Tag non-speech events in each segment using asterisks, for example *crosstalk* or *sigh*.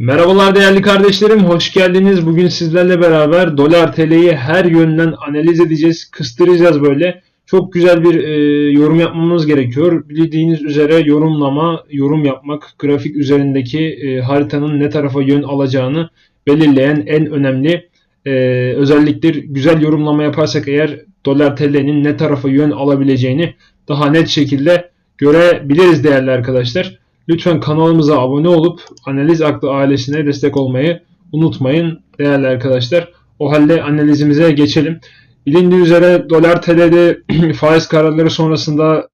Merhabalar değerli kardeşlerim, hoş geldiniz. Bugün sizlerle beraber dolar TL'yi her yönden analiz edeceğiz, kıstıracağız böyle. Çok güzel bir e, yorum yapmamız gerekiyor. Bildiğiniz üzere yorumlama, yorum yapmak, grafik üzerindeki e, haritanın ne tarafa yön alacağını belirleyen en önemli e, özelliktir. Güzel yorumlama yaparsak eğer dolar TL'nin ne tarafa yön alabileceğini daha net şekilde görebiliriz değerli arkadaşlar. Lütfen kanalımıza abone olup Analiz Aklı ailesine destek olmayı unutmayın değerli arkadaşlar. O halde analizimize geçelim. Bilindiği üzere dolar TL'de *clears throat* faiz kararları sonrasında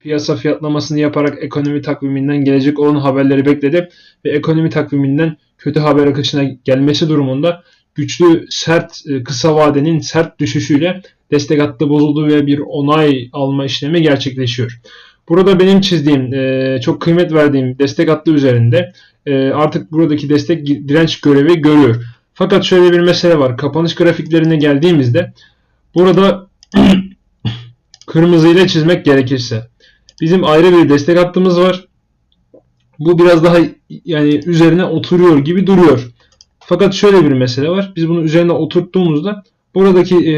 piyasa fiyatlamasını yaparak ekonomi takviminden gelecek olan haberleri bekledi ve ekonomi takviminden kötü haber akışına gelmesi durumunda güçlü sert e, kısa vadenin sert düşüşüyle destek hattı bozuldu ve bir onay alma işlemi gerçekleşiyor. Burada benim çizdiğim, e, çok kıymet verdiğim destek hattı üzerinde e, artık buradaki destek direnç görevi görüyor. Fakat şöyle bir mesele var. Kapanış grafiklerine geldiğimizde burada *clears throat* kırmızı ile çizmek gerekirse bizim ayrı bir destek hattımız var. Bu biraz daha yani üzerine oturuyor gibi duruyor. Fakat şöyle bir mesele var. Biz bunu üzerine oturttuğumuzda buradaki e,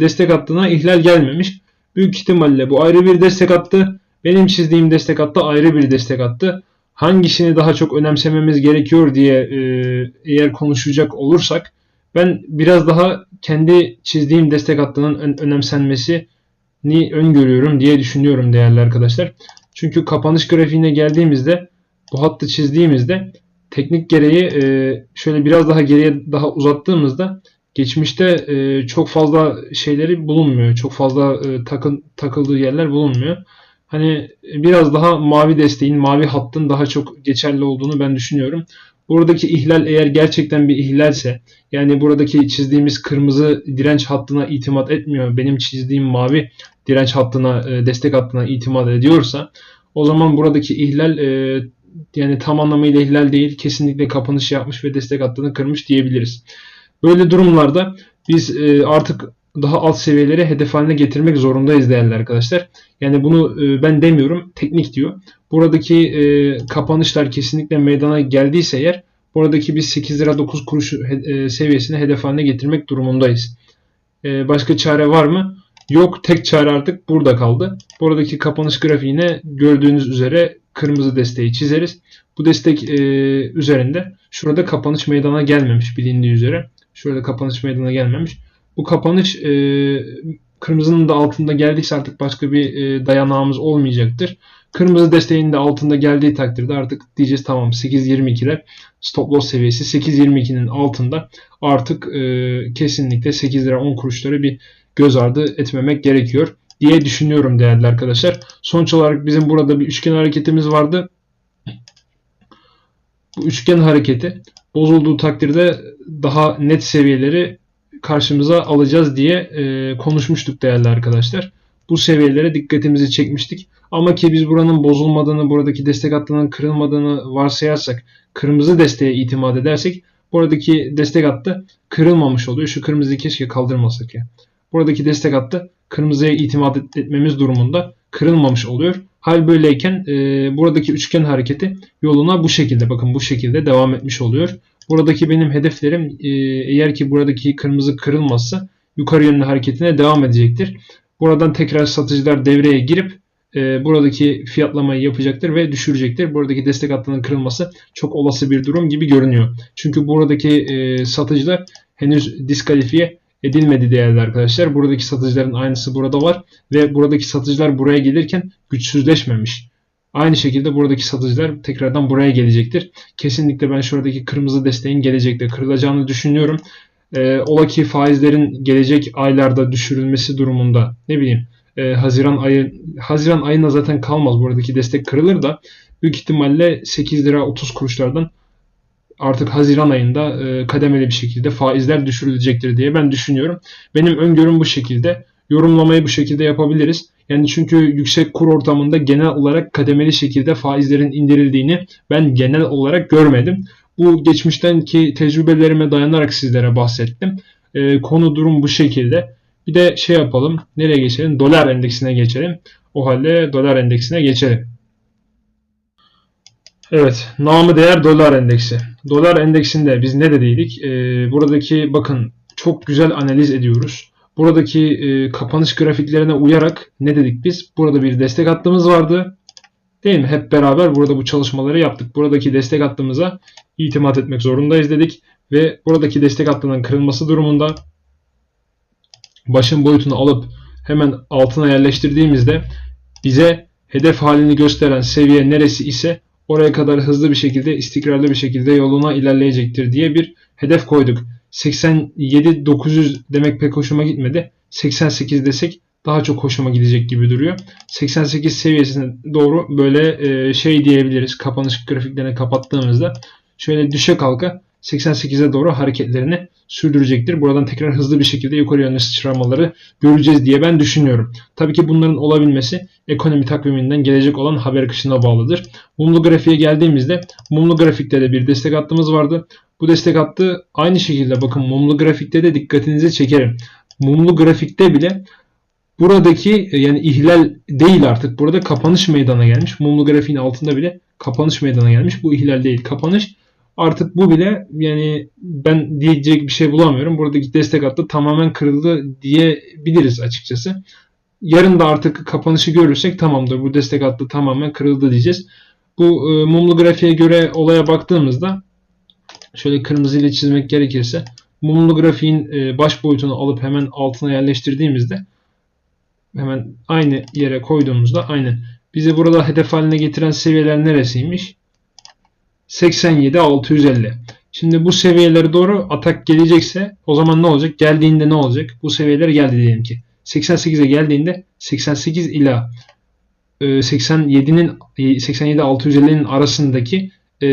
destek hattına ihlal gelmemiş. Büyük ihtimalle bu ayrı bir destek hattı. Benim çizdiğim destek hattı ayrı bir destek hattı. Hangisini daha çok önemsememiz gerekiyor diye e, eğer konuşacak olursak ben biraz daha kendi çizdiğim destek hattının ön, önemsenmesini öngörüyorum diye düşünüyorum değerli arkadaşlar. Çünkü kapanış grafiğine geldiğimizde bu hattı çizdiğimizde teknik gereği e, şöyle biraz daha geriye daha uzattığımızda geçmişte e, çok fazla şeyleri bulunmuyor. Çok fazla takın, takıldığı yerler bulunmuyor hani biraz daha mavi desteğin, mavi hattın daha çok geçerli olduğunu ben düşünüyorum. Buradaki ihlal eğer gerçekten bir ihlalse yani buradaki çizdiğimiz kırmızı direnç hattına itimat etmiyor. Benim çizdiğim mavi direnç hattına, e, destek hattına itimat ediyorsa o zaman buradaki ihlal e, yani tam anlamıyla ihlal değil. Kesinlikle kapanış yapmış ve destek hattını kırmış diyebiliriz. Böyle durumlarda biz e, artık daha alt seviyeleri hedef haline getirmek zorundayız değerli arkadaşlar. Yani bunu e, ben demiyorum, teknik diyor. Buradaki e, kapanışlar kesinlikle meydana geldiyse eğer buradaki biz 8 lira 9 kuruş e, seviyesini hedef haline getirmek durumundayız. Başka çare var mı? Yok. Tek çare artık burada kaldı. Buradaki kapanış grafiğine gördüğünüz üzere kırmızı desteği çizeriz. Bu destek üzerinde şurada kapanış meydana gelmemiş bilindiği üzere. Şurada kapanış meydana gelmemiş. Bu kapanış e, kırmızının da altında geldiyse artık başka bir e, dayanağımız olmayacaktır. Kırmızı desteğinin de altında geldiği takdirde artık diyeceğiz tamam 8.22'ler stop loss seviyesi 8.22'nin altında artık e, kesinlikle 8 lira 10 kuruşları bir göz ardı etmemek gerekiyor diye düşünüyorum değerli arkadaşlar. Sonuç olarak bizim burada bir üçgen hareketimiz vardı. Bu üçgen hareketi bozulduğu takdirde daha net seviyeleri karşımıza alacağız diye e, konuşmuştuk değerli arkadaşlar. Bu seviyelere dikkatimizi çekmiştik. Ama ki biz buranın bozulmadığını, buradaki destek hattının kırılmadığını varsayarsak, kırmızı desteğe itimat edersek buradaki destek hattı kırılmamış oluyor. Şu kırmızıyı keşke kaldırmasak ya. Buradaki destek hattı kırmızıya itimat etmemiz durumunda kırılmamış oluyor. Hal böyleyken e, buradaki üçgen hareketi yoluna bu şekilde bakın bu şekilde devam etmiş oluyor. Buradaki benim hedeflerim e, eğer ki buradaki kırmızı kırılmazsa yukarı yönlü hareketine devam edecektir. Buradan tekrar satıcılar devreye girip e, buradaki fiyatlamayı yapacaktır ve düşürecektir. Buradaki destek hattının kırılması çok olası bir durum gibi görünüyor. Çünkü buradaki e, satıcılar henüz diskalifiye edilmedi değerli arkadaşlar. Buradaki satıcıların aynısı burada var ve buradaki satıcılar buraya gelirken güçsüzleşmemiş. Aynı şekilde buradaki satıcılar tekrardan buraya gelecektir. Kesinlikle ben şuradaki kırmızı desteğin gelecekte kırılacağını düşünüyorum. Ee, ola ki faizlerin gelecek aylarda düşürülmesi durumunda ne bileyim e, Haziran ayı Haziran ayında zaten kalmaz buradaki destek kırılır da büyük ihtimalle 8 lira 30 kuruşlardan artık Haziran ayında e, kademeli bir şekilde faizler düşürülecektir diye ben düşünüyorum. Benim öngörüm bu şekilde. Yorumlamayı bu şekilde yapabiliriz. Yani çünkü yüksek kur ortamında genel olarak kademeli şekilde faizlerin indirildiğini ben genel olarak görmedim. Bu geçmişten ki tecrübelerime dayanarak sizlere bahsettim. E, konu durum bu şekilde. Bir de şey yapalım. Nereye geçelim? Dolar endeksine geçelim. O halde dolar endeksine geçelim. Evet, namı değer dolar endeksi. dolar endeksinde biz ne dediydik? Ee, buradaki bakın çok güzel analiz ediyoruz. Buradaki e, kapanış grafiklerine uyarak ne dedik biz? Burada bir destek hattımız vardı. Değil mi? Hep beraber burada bu çalışmaları yaptık. Buradaki destek hattımıza itimat etmek zorundayız dedik. Ve buradaki destek hattının kırılması durumunda başın boyutunu alıp hemen altına yerleştirdiğimizde bize hedef halini gösteren seviye neresi ise oraya kadar hızlı bir şekilde istikrarlı bir şekilde yoluna ilerleyecektir diye bir hedef koyduk. 87 900 demek pek hoşuma gitmedi. 88 desek daha çok hoşuma gidecek gibi duruyor. 88 seviyesine doğru böyle e, şey diyebiliriz. Kapanış grafiklerini kapattığımızda şöyle düşe kalka 88'e doğru hareketlerini sürdürecektir. Buradan tekrar hızlı bir şekilde yukarı yönlü sıçramaları göreceğiz diye ben düşünüyorum. Tabii ki bunların olabilmesi ekonomi takviminden gelecek olan haber akışına bağlıdır. Mumlu grafiğe geldiğimizde mumlu grafikte de bir destek hattımız vardı. Bu destek hattı aynı şekilde bakın mumlu grafikte de dikkatinizi çekerim. Mumlu grafikte bile buradaki yani ihlal değil artık. Burada kapanış meydana gelmiş. Mumlu grafiğin altında bile kapanış meydana gelmiş. Bu ihlal değil. Kapanış artık bu bile yani ben diyecek bir şey bulamıyorum. Buradaki destek hattı tamamen kırıldı diyebiliriz açıkçası. Yarın da artık kapanışı görürsek tamamdır. Bu destek hattı tamamen kırıldı diyeceğiz. Bu e, mumlu grafiğe göre olaya baktığımızda şöyle kırmızı ile çizmek gerekirse mumlu grafiğin e, baş boyutunu alıp hemen altına yerleştirdiğimizde hemen aynı yere koyduğumuzda aynı. Bizi burada hedef haline getiren seviyeler neresiymiş? 87 650. Şimdi bu seviyelere doğru atak gelecekse o zaman ne olacak? Geldiğinde ne olacak? Bu seviyeler geldi diyelim ki. 88'e geldiğinde 88 ila 87'nin 87 650'nin arasındaki e,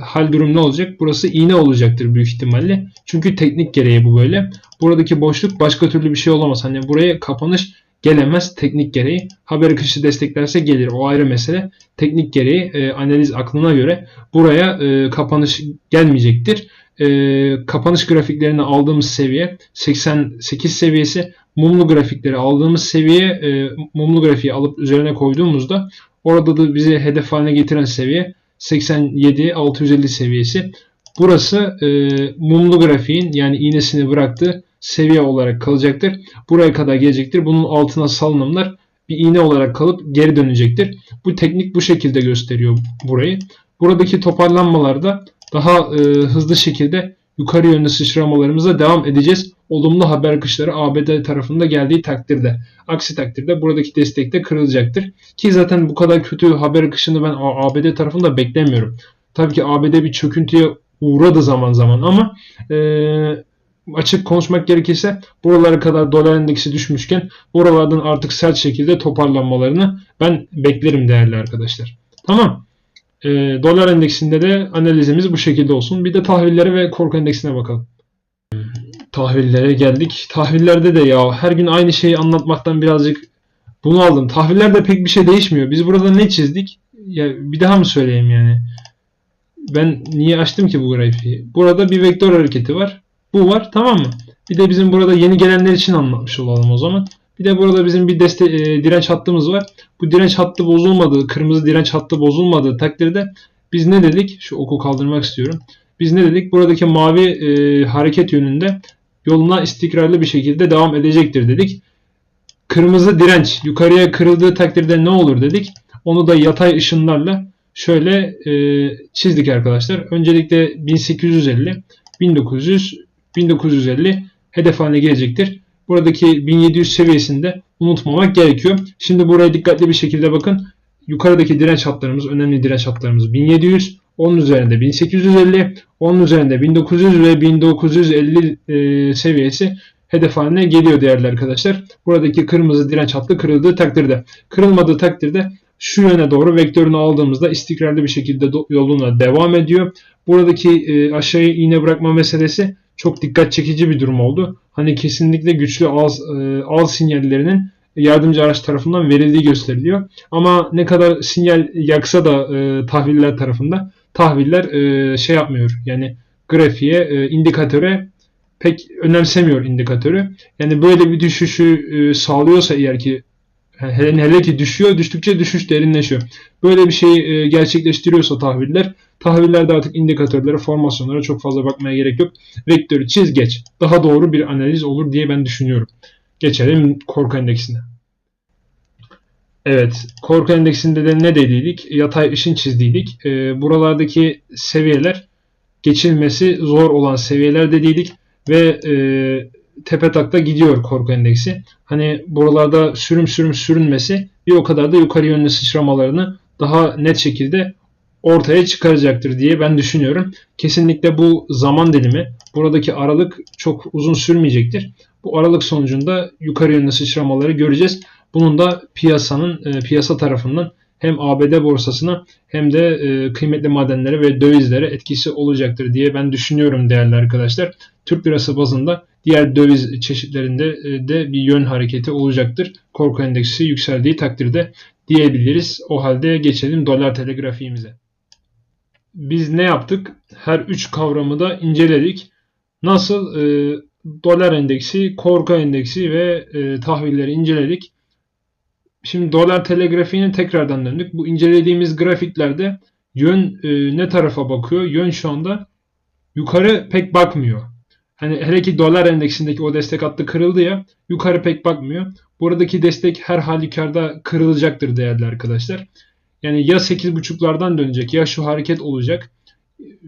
hal durum ne olacak? Burası iğne olacaktır büyük ihtimalle. Çünkü teknik gereği bu böyle. Buradaki boşluk başka türlü bir şey olamaz. Hani buraya kapanış gelemez teknik gereği. Haber akışı desteklerse gelir. O ayrı mesele. Teknik gereği e, analiz aklına göre buraya e, kapanış gelmeyecektir. E, kapanış grafiklerini aldığımız seviye 88 seviyesi. Mumlu grafikleri aldığımız seviye e, mumlu grafiği alıp üzerine koyduğumuzda orada da bizi hedef haline getiren seviye 87 650 seviyesi. Burası e, mumlu grafiğin yani iğnesini bıraktığı seviye olarak kalacaktır. Buraya kadar gelecektir. Bunun altına salınımlar bir iğne olarak kalıp geri dönecektir. Bu teknik bu şekilde gösteriyor burayı. Buradaki toparlanmalarda daha e, hızlı şekilde yukarı yönlü sıçramalarımıza devam edeceğiz. Olumlu haber akışları ABD tarafında geldiği takdirde. Aksi takdirde buradaki destek de kırılacaktır. Ki zaten bu kadar kötü haber akışını ben ABD tarafında beklemiyorum. Tabii ki ABD bir çöküntüye uğradı zaman zaman ama e, açık konuşmak gerekirse buralara kadar dolar endeksi düşmüşken buralardan artık sert şekilde toparlanmalarını ben beklerim değerli arkadaşlar. Tamam. E, dolar endeksinde de analizimiz bu şekilde olsun. Bir de tahvillere ve korku endeksine bakalım. Tahvillere geldik. Tahvillerde de ya her gün aynı şeyi anlatmaktan birazcık bunu aldım. Tahvillerde pek bir şey değişmiyor. Biz burada ne çizdik? Ya bir daha mı söyleyeyim yani? Ben niye açtım ki bu grafiği? Burada bir vektör hareketi var. Bu var tamam mı? Bir de bizim burada yeni gelenler için anlatmış olalım o zaman. Bir de burada bizim bir deste e, direnç hattımız var. Bu direnç hattı bozulmadığı, kırmızı direnç hattı bozulmadığı takdirde biz ne dedik? Şu oku kaldırmak istiyorum. Biz ne dedik? Buradaki mavi e, hareket yönünde yoluna istikrarlı bir şekilde devam edecektir dedik. Kırmızı direnç yukarıya kırıldığı takdirde ne olur dedik. Onu da yatay ışınlarla şöyle e, çizdik arkadaşlar. Öncelikle 1850, 1900, 1950 hedef haline gelecektir. Buradaki 1700 seviyesinde unutmamak gerekiyor. Şimdi buraya dikkatli bir şekilde bakın. Yukarıdaki direnç hatlarımız, önemli direnç hatlarımız 1700, onun üzerinde 1850, onun üzerinde 1900 ve 1950 e, seviyesi hedef haline geliyor değerli arkadaşlar. Buradaki kırmızı direnç hattı kırıldığı takdirde. Kırılmadığı takdirde şu yöne doğru vektörünü aldığımızda istikrarlı bir şekilde yoluna devam ediyor. Buradaki e, aşağıya iğne bırakma meselesi çok dikkat çekici bir durum oldu. Hani kesinlikle güçlü ağız, e, ağız sinyallerinin yardımcı araç tarafından verildiği gösteriliyor. Ama ne kadar sinyal yaksa da e, tahviller tarafında tahviller e, şey yapmıyor. Yani grafiğe, e, indikatöre pek önemsemiyor indikatörü. Yani böyle bir düşüşü e, sağlıyorsa eğer ki hele, hele ki düşüyor, düştükçe düşüş derinleşiyor. Böyle bir şey e, gerçekleştiriyorsa tahviller, tahvillerde artık indikatörlere, formasyonlara çok fazla bakmaya gerek yok. Vektörü çiz geç. Daha doğru bir analiz olur diye ben düşünüyorum. Geçelim korku endeksine. Evet, korku endeksinde de ne dediydik? Yatay ışın çizdiydik. E, buralardaki seviyeler geçilmesi zor olan seviyeler dediydik ve e, tepe takta gidiyor korku endeksi. Hani buralarda sürüm sürüm sürünmesi bir o kadar da yukarı yönlü sıçramalarını daha net şekilde ortaya çıkaracaktır diye ben düşünüyorum. Kesinlikle bu zaman dilimi, buradaki aralık çok uzun sürmeyecektir. Bu aralık sonucunda yukarı yönlü sıçramaları göreceğiz. Bunun da piyasanın e, piyasa tarafından hem ABD borsasına hem de e, kıymetli madenlere ve dövizlere etkisi olacaktır diye ben düşünüyorum değerli arkadaşlar. Türk lirası bazında diğer döviz çeşitlerinde e, de bir yön hareketi olacaktır. Korku endeksi yükseldiği takdirde diyebiliriz. O halde geçelim dolar telegrafiğimize. Biz ne yaptık? Her üç kavramı da inceledik. Nasıl e, dolar endeksi, korku endeksi ve e, tahvilleri inceledik. Şimdi dolar telegrafiğine tekrardan döndük. Bu incelediğimiz grafiklerde yön e, ne tarafa bakıyor? Yön şu anda yukarı pek bakmıyor. Hani hele ki dolar endeksindeki o destek hattı kırıldı ya yukarı pek bakmıyor. Buradaki destek her halükarda kırılacaktır değerli arkadaşlar. Yani ya 8.5'lardan dönecek ya şu hareket olacak.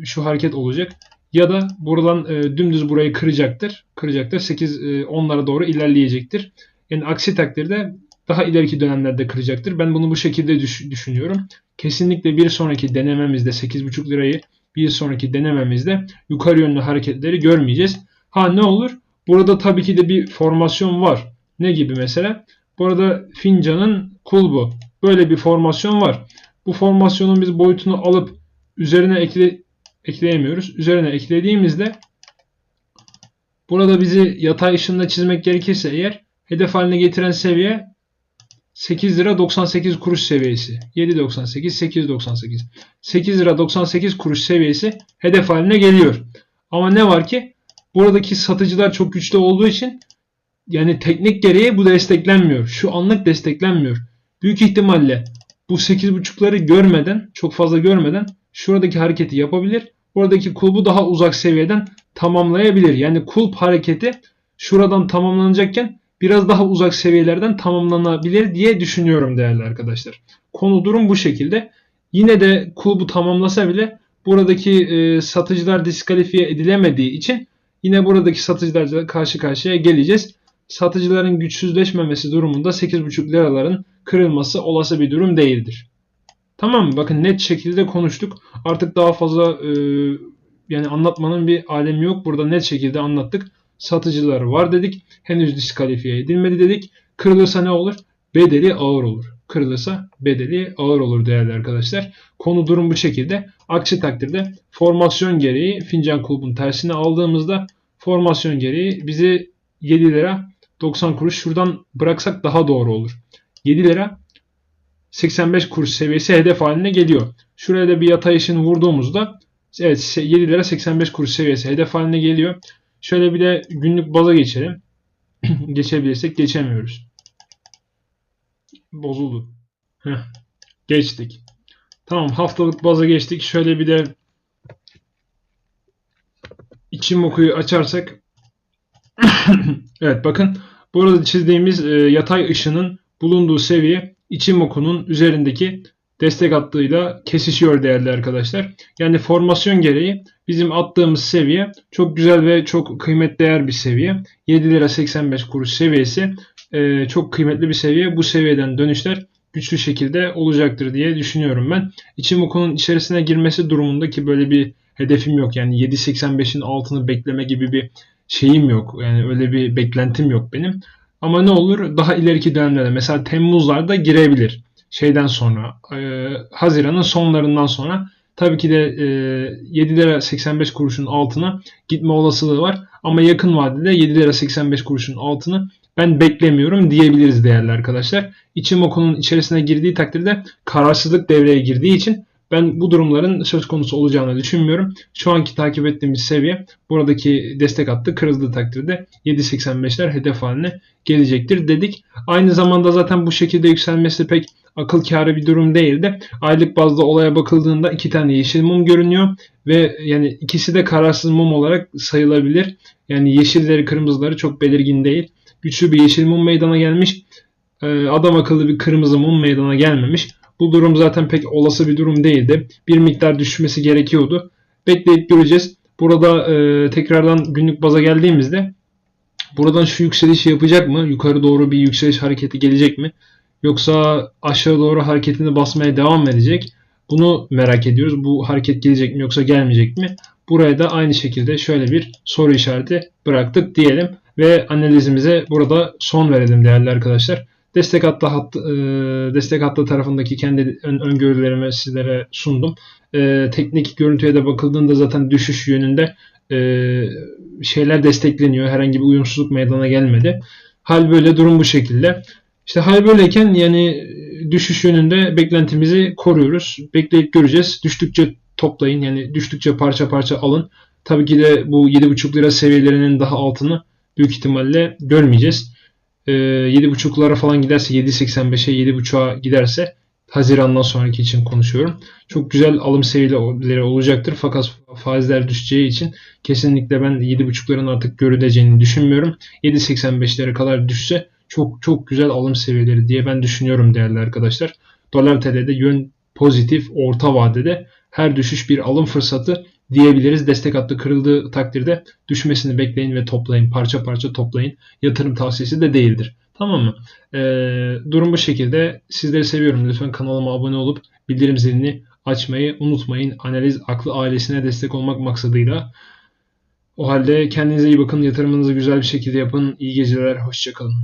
Şu hareket olacak. Ya da buradan e, dümdüz burayı kıracaktır. Kıracaktır. 8 e, 10'lara doğru ilerleyecektir. Yani aksi takdirde daha ileriki dönemlerde kıracaktır. Ben bunu bu şekilde düş- düşünüyorum. Kesinlikle bir sonraki denememizde 8.5 lirayı bir sonraki denememizde yukarı yönlü hareketleri görmeyeceğiz. Ha ne olur? Burada tabii ki de bir formasyon var. Ne gibi mesela? Burada fincanın kulbu. Böyle bir formasyon var. Bu formasyonun biz boyutunu alıp üzerine ekle, ekleyemiyoruz. Üzerine eklediğimizde burada bizi yatay ışınla çizmek gerekirse eğer hedef haline getiren seviye 8 lira 98 kuruş seviyesi. 7.98, 8.98. 8 lira 98 kuruş seviyesi hedef haline geliyor. Ama ne var ki buradaki satıcılar çok güçlü olduğu için yani teknik gereği bu desteklenmiyor. Şu anlık desteklenmiyor. Büyük ihtimalle bu 8.5'ları görmeden, çok fazla görmeden şuradaki hareketi yapabilir. Buradaki kulbu daha uzak seviyeden tamamlayabilir. Yani kulp hareketi şuradan tamamlanacakken biraz daha uzak seviyelerden tamamlanabilir diye düşünüyorum değerli arkadaşlar. Konu durum bu şekilde. Yine de kulbu tamamlasa bile buradaki e, satıcılar diskalifiye edilemediği için yine buradaki satıcılarla karşı karşıya geleceğiz. Satıcıların güçsüzleşmemesi durumunda 8,5 liraların kırılması olası bir durum değildir. Tamam mı? Bakın net şekilde konuştuk. Artık daha fazla e, yani anlatmanın bir alemi yok. Burada net şekilde anlattık satıcılar var dedik. Henüz diskalifiye edilmedi dedik. Kırılırsa ne olur? Bedeli ağır olur. Kırılırsa bedeli ağır olur değerli arkadaşlar. Konu durum bu şekilde. Aksi takdirde formasyon gereği fincan kulübün tersine aldığımızda formasyon gereği bizi 7 lira 90 kuruş şuradan bıraksak daha doğru olur. 7 lira 85 kuruş seviyesi hedef haline geliyor. Şuraya da bir yatay ışın vurduğumuzda evet 7 lira 85 kuruş seviyesi hedef haline geliyor. Şöyle bir de günlük baza geçelim. *clears throat* Geçebilirsek geçemiyoruz. Bozuldu. Heh, geçtik. Tamam haftalık baza geçtik. Şöyle bir de içim okuyu açarsak *clears throat* evet bakın burada çizdiğimiz e, yatay ışının bulunduğu seviye içim okunun üzerindeki destek attığıyla kesişiyor değerli arkadaşlar. Yani formasyon gereği bizim attığımız seviye çok güzel ve çok kıymet değer bir seviye. 7 lira 85 kuruş seviyesi e, çok kıymetli bir seviye. Bu seviyeden dönüşler güçlü şekilde olacaktır diye düşünüyorum ben. İçimoku'nun içerisine girmesi durumunda ki böyle bir hedefim yok. Yani 7.85'in altını bekleme gibi bir şeyim yok. Yani öyle bir beklentim yok benim. Ama ne olur daha ileriki dönemlerde mesela Temmuzlarda girebilir şeyden sonra e, Haziran'ın sonlarından sonra tabii ki de e, 7 lira 85 kuruşun altına gitme olasılığı var. Ama yakın vadede 7 lira 85 kuruşun altını ben beklemiyorum diyebiliriz değerli arkadaşlar. İçim okunun içerisine girdiği takdirde kararsızlık devreye girdiği için Ben bu durumların söz konusu olacağını düşünmüyorum. Şu anki takip ettiğimiz seviye buradaki destek hattı kırıldığı takdirde 7.85'ler hedef haline gelecektir dedik. Aynı zamanda zaten bu şekilde yükselmesi pek akıl kârı bir durum değildi. Aylık bazda olaya bakıldığında iki tane yeşil mum görünüyor ve yani ikisi de kararsız mum olarak sayılabilir. Yani yeşilleri kırmızıları çok belirgin değil. Güçlü bir yeşil mum meydana gelmiş. Ee, Adam akıllı bir kırmızı mum meydana gelmemiş. Bu durum zaten pek olası bir durum değildi. Bir miktar düşmesi gerekiyordu. Bekleyip göreceğiz. Burada e, tekrardan günlük baza geldiğimizde buradan şu yükselişi yapacak mı? Yukarı doğru bir yükseliş hareketi gelecek mi? Yoksa aşağı doğru hareketini basmaya devam edecek? Bunu merak ediyoruz. Bu hareket gelecek mi yoksa gelmeyecek mi? Buraya da aynı şekilde şöyle bir soru işareti bıraktık diyelim ve analizimize burada son verelim değerli arkadaşlar. Destek hattı hat, e, destek hattı tarafındaki kendi ön, öngörülerimi sizlere sundum. E, teknik görüntüye de bakıldığında zaten düşüş yönünde e, şeyler destekleniyor. Herhangi bir uyumsuzluk meydana gelmedi. Hal böyle durum bu şekilde. İşte hal böyleyken yani düşüş yönünde beklentimizi koruyoruz. Bekleyip göreceğiz. Düştükçe toplayın yani düştükçe parça parça alın. Tabii ki de bu 7,5 lira seviyelerinin daha altını büyük ihtimalle görmeyeceğiz. Ee, 7,5'lara falan giderse 7.85'e 7,5'a giderse Haziran'dan sonraki için konuşuyorum. Çok güzel alım seviyeleri olacaktır. Fakat faizler düşeceği için kesinlikle ben 7,5'ların artık görüleceğini düşünmüyorum. 7.85'lere kadar düşse çok çok güzel alım seviyeleri diye ben düşünüyorum değerli arkadaşlar. Dolar TL'de yön pozitif orta vadede her düşüş bir alım fırsatı diyebiliriz. Destek hattı kırıldığı takdirde düşmesini bekleyin ve toplayın. Parça parça toplayın. Yatırım tavsiyesi de değildir. Tamam mı? Ee, durum bu şekilde. Sizleri seviyorum. Lütfen kanalıma abone olup bildirim zilini açmayı unutmayın. Analiz aklı ailesine destek olmak maksadıyla. O halde kendinize iyi bakın. Yatırımınızı güzel bir şekilde yapın. İyi geceler. Hoşçakalın.